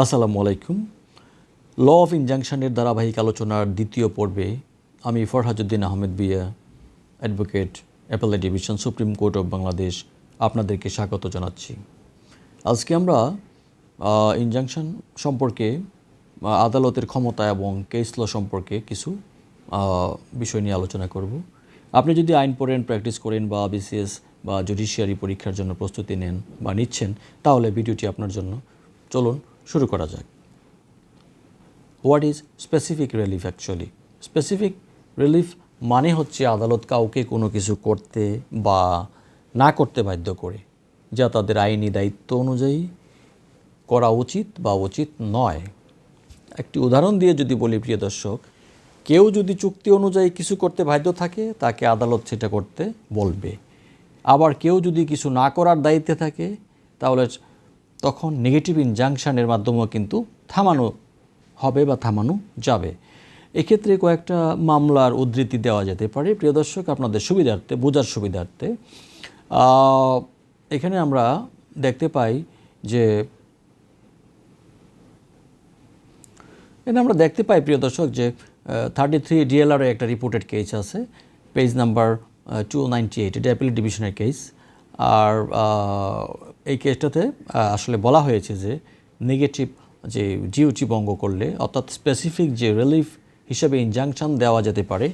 আসসালামু আলাইকুম। Law of ইনজাংশনের ধারাবাহিক আলোচনার দ্বিতীয় পর্বে আমি ফরহাজুদ্দিন আহমেদ বিয়া advocate appellate division, supreme court of Bangladesh আপনাদেরকে স্বাগত জানাচ্ছি। আজকে আমরা ইনজাংশন সম্পর্কে আদালতের ক্ষমতা এবং কেস ল সম্পর্কে কিছু বিষয় নিয়ে আলোচনা করব। আপনি যদি আইন পড়েন প্র্যাকটিস করেন বা বিসিএস বা জুডিশিয়ারি পরীক্ষার জন্য প্রস্তুতি নেন বা নিচ্ছেন, তাহলে ভিডিওটি আপনার জন্য। চলুন শুরু করা যাক what is specific relief actually specific relief মানে হচ্ছে আদালত কাউকে কোনো কিছু করতে বা না করতে বাধ্য করে, যা তাদের আইনি দায়িত্ব অনুযায়ী করা উচিত বা উচিত নয়। একটি উদাহরণ দিয়ে যদি বলি, প্রিয় দর্শক, কেউ যদি চুক্তি অনুযায়ী কিছু করতে বাধ্য থাকে, তাকে আদালত সেটা করতে বলবে। আবার কেউ যদি কিছু না করার দায়িত্বে থাকে, তাহলে তখন নেগেটিভ ইনজাংশনের মাধ্যমেও কিন্তু থামানো হবে বা থামানো যাবে। এক্ষেত্রে কয়েকটা মামলার উদ্ধৃতি দেওয়া যেতে পারে। প্রিয় দর্শক, আপনাদের সুবিধার্থে, বোঝার সুবিধার্থে এখানে আমরা দেখতে পাই যে, এখানে আমরা দেখতে পাই, প্রিয় দর্শক, যে থার্টি থ্রি ডিএলআর একটা রিপোর্টেড কেস আছে page number two ninety eight এটা অ্যাপিল ডিভিশনের কেস আর এই কেসটাতে আসলে বলা হয়েছে যে নেগেটিভ যে জিওটি ভঙ্গ করলে, অর্থাৎ স্পেসিফিক যে রিলিফ হিসেবে ইনজাংশন দেওয়া যেতে পারে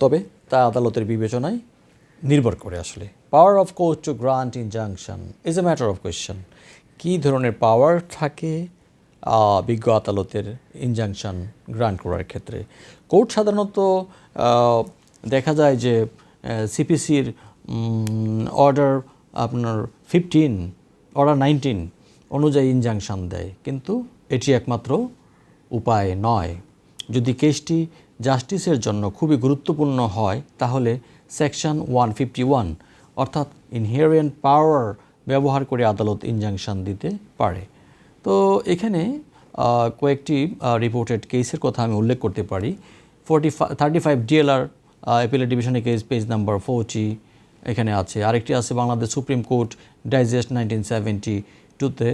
তবে তা আদালতের বিবেচনায় নির্ভর করে আসলে। Power of court to grant injunction is a matter of question কী ধরনের পাওয়ার থাকে বিজ্ঞ আদালতের ইনজাংশন গ্রান্ট করার ক্ষেত্রে? কোর্ট সাধারণত দেখা যায় যে সিপিসির অর্ডার আপনার ফিফটিন অর্ডার নাইনটিন অনুযায়ী ইনজাংশন দেয়। কিন্তু এটি একমাত্র উপায় নয়। যদি কেসটি জাস্টিসের জন্য খুবই গুরুত্বপূর্ণ হয়, তাহলে সেকশন ওয়ান ফিফটি ওয়ান অর্থাৎ ইনহেরিয়েন্ট পাওয়ার ব্যবহার করে আদালত ইনজাংশন দিতে পারে। তো এখানে কয়েকটি রিপোর্টেড কেসের কথা আমি উল্লেখ করতে পারি। Forty thirty five DLR appellate ডিভিশনের কেস পেজ নাম্বার ফোরটি এখানে আছে। আরেকটি আছে Bangladesh supreme court digest nineteen seventy টুতে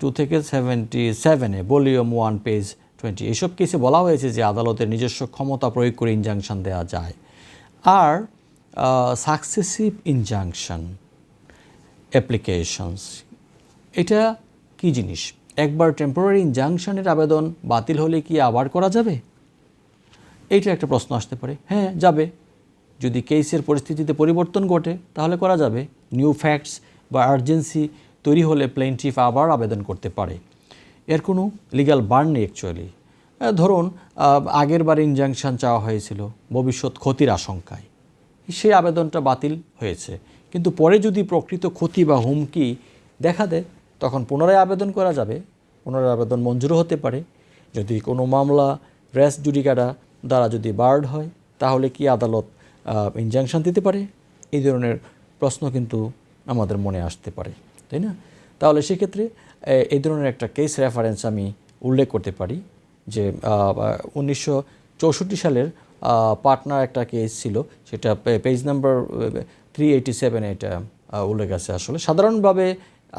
টু থেকে সেভেন্টি সেভেনে, ভলিউম ওয়ান, পেজ টোয়েন্টি। এইসব কেসে বলা হয়েছে যে আদালতের নিজস্ব ক্ষমতা প্রয়োগ করে ইনজাংশন দেওয়া যায়। আর সাকসেসিভ ইনজাংশন অ্যাপ্লিকেশনস এটা কি জিনিস? একবার টেম্পোরারি ইনজাংশনের আবেদন বাতিল হলে কি আবার করা যাবে? এইটা একটা প্রশ্ন আসতে পারে। হ্যাঁ যাবে। যদি কেসের পরিস্থিতিতে পরিবর্তন ঘটে, তাহলে করা যাবে নিউ ফ্যাক্টস বা আর্জেন্সি তৈরি হলে প্লেনটিফ আবার আবেদন করতে পারে। এর কোনো লিগ্যাল বার্ন নেই অ্যাকচুয়ালি ধরুন আগের বার ইনজাংশন চাওয়া হয়েছিল, ভবিষ্যৎ ক্ষতির আশঙ্কায়। সেই আবেদনটা বাতিল হয়েছে। কিন্তু পরে যদি প্রকৃত ক্ষতি বা হুমকি দেখা দেয়, তখন পুনরায় আবেদন করা যাবে। পুনরায় আবেদন মঞ্জুরও হতে পারে। যদি কোনো মামলা, রেস জুডিকাটা দ্বারা যদি বার্ড হয়, তাহলে কি আদালত ইনজাংশন দিতে পারে। এই ধরনের প্রশ্ন কিন্তু আমাদের মনে আসতে পারে, তাই না? তাহলে সেক্ষেত্রে এই ধরনের একটা কেস রেফারেন্স আমি উল্লেখ করতে পারি যে উনিশশো চৌষট্টি সালের পাটনার একটা কেস ছিল। সেটা পেজ নাম্বার থ্রি এইটি সেভেনে এটা উল্লেখ আছে আসলে। সাধারণভাবে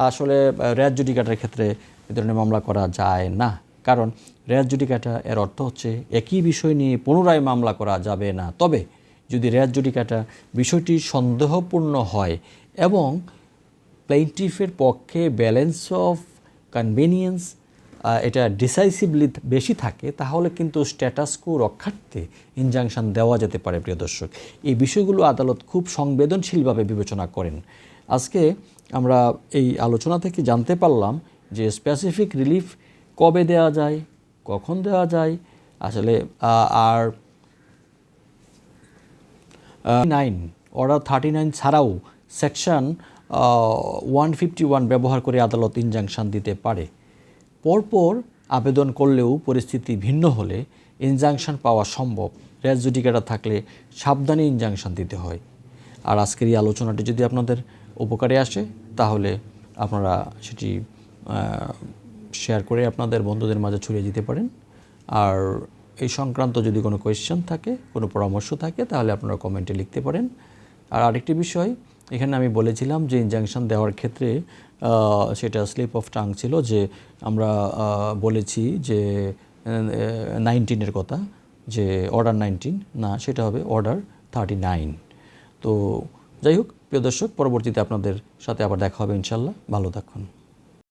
আসলে র্যাজ জুডিকাটার ক্ষেত্রে এ ধরনের মামলা করা যায় না। কারণ র্যাজ জুডিকাটা এর অর্থ হচ্ছে একই বিষয় নিয়ে পুনরায় মামলা করা যাবে না। তবে যদি র্যাজ জুডিকাটা বিষয়টি সন্দেহপূর্ণ হয় এবং প্লেইন্টিফের পক্ষে ব্যালেন্স অফ কনভেনিয়েন্স এটা ডিসাইসিভলি বেশি থাকে, তাহলে কিন্তু স্ট্যাটাস কো রক্ষার্থে ইনজাংশন দেওয়া যেতে পারে, প্রিয় দর্শক। এই বিষয়গুলো আদালত খুব সংবেদনশীলভাবে বিবেচনা করেন। আজকে আমরা এই আলোচনা থেকে জানতে পারলাম যে স্পেসিফিক রিলিফ কবে দেওয়া যায়, কখন দেওয়া যায়, আসলে আর নাইন অর্ডার থার্টি নাইন ছাড়াও সেকশন ওয়ান ফিফটি ওয়ান ব্যবহার করে আদালত ইনজাংশন দিতে পারে। পরপর আবেদন করলেও পরিস্থিতি ভিন্ন হলে ইনজাংশন পাওয়া সম্ভব। রেজ জুডিকেটা থাকলে সাবধানে ইনজাংশন দিতে হয়। আর আজকের এই আলোচনাটি যদি আপনাদের উপকারে আসে, তাহলে আপনারা সেটি শেয়ার করে আপনাদের বন্ধুদের মাঝে ছড়িয়ে দিতে পারেন। আর এই সংক্রান্ত যদি কোনো কোয়েশ্চেন থাকে, কোনো পরামর্শ থাকে, তাহলে আপনারা কমেন্টে লিখতে পারেন। আর আরেকটি বিষয়, এখানে আমি বলেছিলাম যে ইনজাংশন দেওয়ার ক্ষেত্রে সেটা স্লিপ অফ টাং ছিল যে আমরা বলেছি যে নাইনটিনের কথা, যে অর্ডার নাইনটিন না, সেটা হবে অর্ডার থার্টি নাইন তো যাই হোক, প্রিয় দর্শক, পরবর্তীতে আপনাদের সাথে আবার দেখা হবে ইনশাল্লাহ। ভালো থাকুন